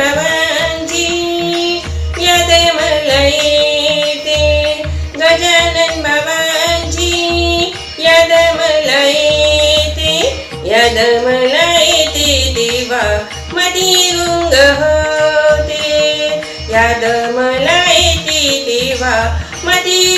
बाबांची याद मला येते गजानन बाबांची याद मला येते याद देवा मधी गुंग होते। याद मला येते देवा मधी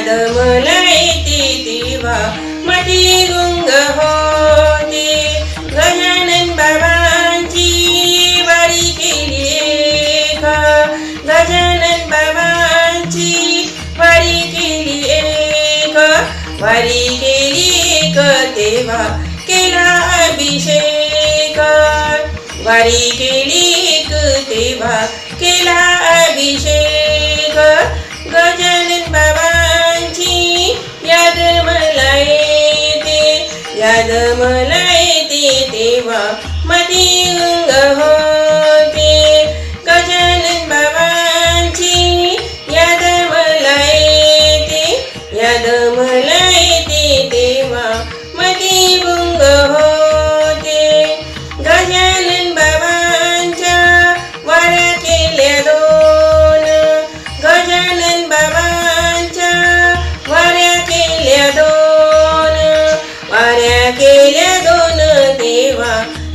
दमलयती मला देवा मती गुंग होते. गजानन बाबांची वारी केली गजानन बाबांची वारी केली एक. वारी केली एक तेव्हा केला अभिषेक. वारी केली एक तेव्हा केला अभिषेक. याद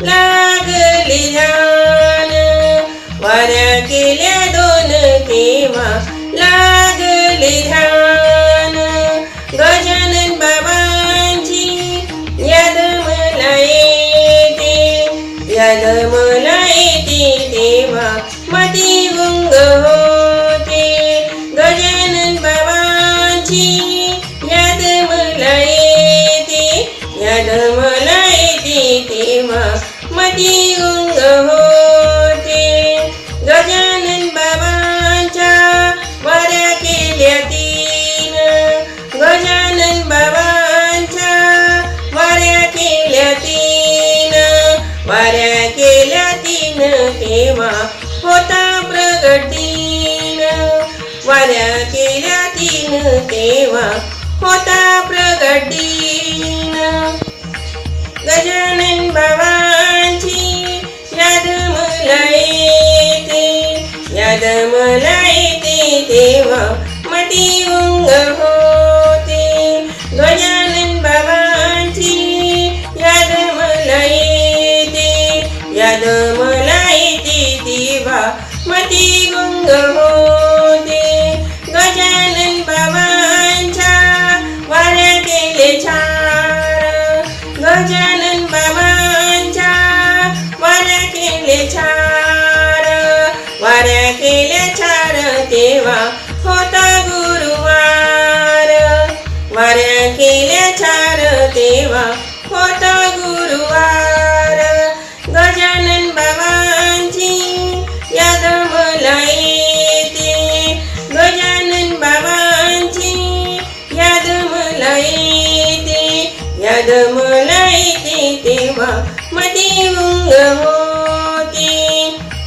लागले ध्यान वर केल्या दोन देवा लागले ध्यान गजानन बाबांची याद मला येते याद मला वाऱ्या केल्या तीन तेव्हा होता प्रगटीन गजानन बाबांची याद मला येते याद मला येते तेव्हा मती गुंग होते ध्वज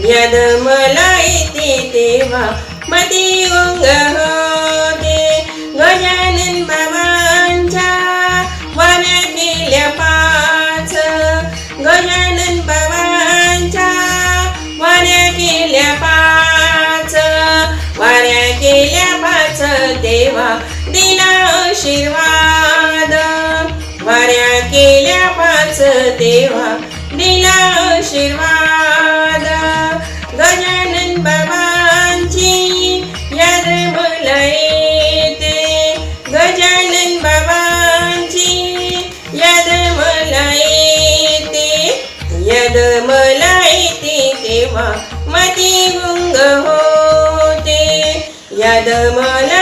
यद मला येते तेव्हा मती गुंग होते गजानन बाबांच्या वाऱ्या केल्या पाच. गजानन बाबांच्या वाऱ्या केल्या पाच. वाऱ्या केल्या पाच देवा दिला आशीर्वाद. वाऱ्या केल्या पाच देवा दिला आशीर्वाद. याद